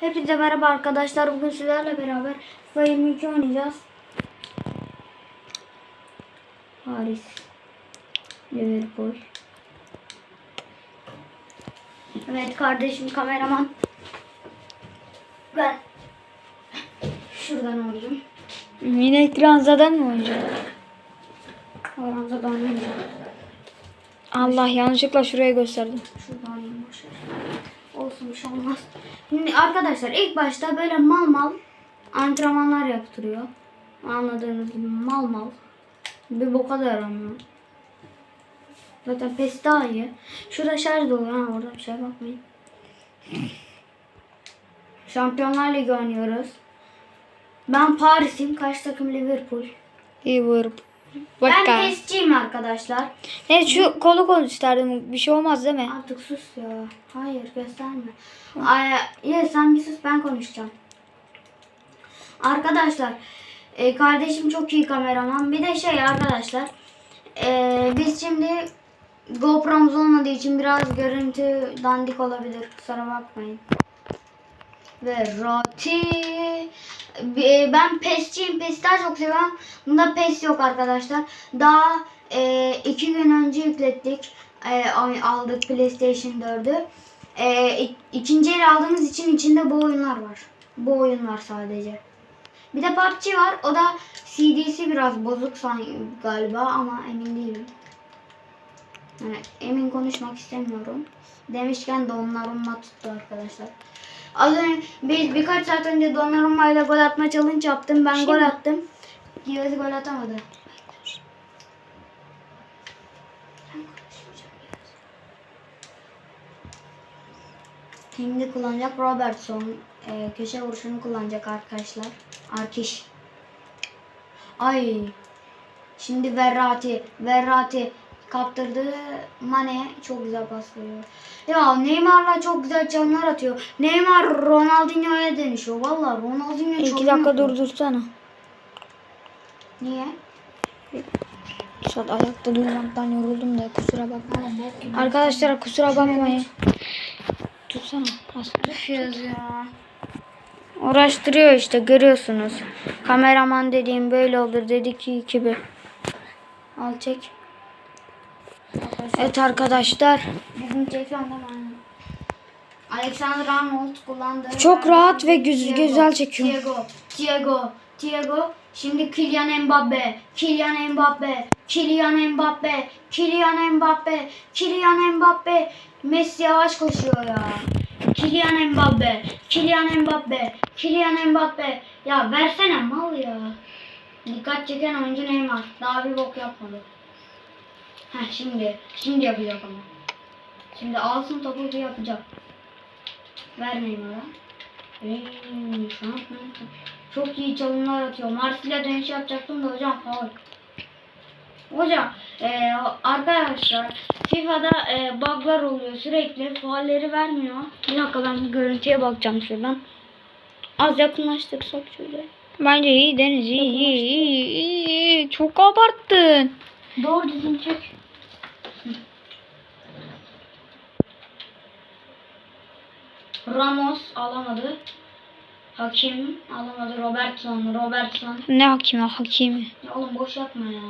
Hepinize merhaba arkadaşlar. Bugün sizlerle beraber FIFA 22 oynayacağız. Paris. Liverpool. Evet kardeşim kameraman. Ben şuradan alayım. Yine ekran zaten mi oynayacak? Oranza oynayacağım. Allah yanlışlıkla şuraya gösterdim. Şuradan boşver. Olsun olmaz. Şimdi arkadaşlar ilk başta böyle mal mal antrenmanlar yaptırıyor. Anladığınız gibi mal mal. Bir boka da yaramıyor. Zaten pes daha iyi. Şurada şarj dolu ha orada bir şey bakmayın. Şampiyonlar Ligi oynuyoruz. Ben Paris'im. Karşı takım Liverpool. İyi Bak ben PES'ciyim arkadaşlar. Ne şu kolu isterdim. Bir şey olmaz değil mi? Artık sus ya. Hayır gösterme. Ay, ya sen bir sus ben konuşacağım. Arkadaşlar e, kardeşim çok iyi kameraman. Bir de şey arkadaşlar e, biz şimdi GoPro'muz olmadığı için biraz görüntü dandik olabilir. Kusura bakmayın. Ve roti. E, Ben PES'ciyim. PES'i daha çok seviyorum. Bunda PES yok arkadaşlar. Daha e, iki gün önce yüklettik. E, aldık PlayStation 4'ü. E, ik- ikinci el aldığımız için içinde bu oyunlar var. Bu oyun var sadece. Bir de PUBG var. O da CD'si biraz bozuk galiba ama emin değilim. Yani emin konuşmak istemiyorum. Demişken Donnarumma tuttu arkadaşlar. Az önce bir, birkaç saat önce Donnarumma ile gol atma challenge yaptım. Ben gol attım. Giyesi gol atamadı. Şimdi kullanacak Robertson. Ee, köşe vuruşunu kullanacak arkadaşlar. Arkiş. Ay. Şimdi Verratti. Verratti kaptırdı. Mane çok güzel pas veriyor. Ya Neymar'la çok güzel canlar atıyor. Neymar Ronaldinho'ya dönüşüyor. Vallahi Ronaldinho çok İki dakika yapıyor. durdursana. Niye? Saat ayakta durmaktan yoruldum da kusura bakma. Arkadaşlar kusura bakmayın. Tutsana. Düşüyoruz ya. Uğraştırıyor işte görüyorsunuz. Kameraman dediğim böyle olur dedi ki gibi. Al çek. Evet arkadaşlar. Aynen. Alexander Arnold kullandı. Çok rahat ve güz- Thiago, güzel çekiyor. Thiago, Thiago, Thiago. Şimdi Kylian Mbappe, Kylian Mbappe, Kylian Mbappe, Kylian Mbappe, Kylian Mbappe. Messi yavaş koşuyor ya. Kylian Mbappe, Kylian Mbappe, Kylian Mbappe. Ya versene mal ya. Dikkat çeken oyuncu Neymar. Daha bir bok yapmadı. Heh şimdi. Şimdi yapacak ama. Şimdi alsın topu bir yapacak. Vermeyin ona. Eee, çok iyi çalımlar atıyor. Marsilya dönüş yapacaktım da hocam faul. Hocam eee, arkadaşlar FIFA'da eee, bug'lar oluyor sürekli faulleri vermiyor. Bir dakika ben görüntüye bakacağım şuradan. Az yakınlaştırsak şöyle. Bence iyi Deniz iyi iyi, iyi, iyi. Çok abarttın. Doğru düzgün çek. Ramos alamadı. Hakim alamadı. Robertson, Robertson. Ne hakimi hakimi. Ya oğlum boş yapma ya.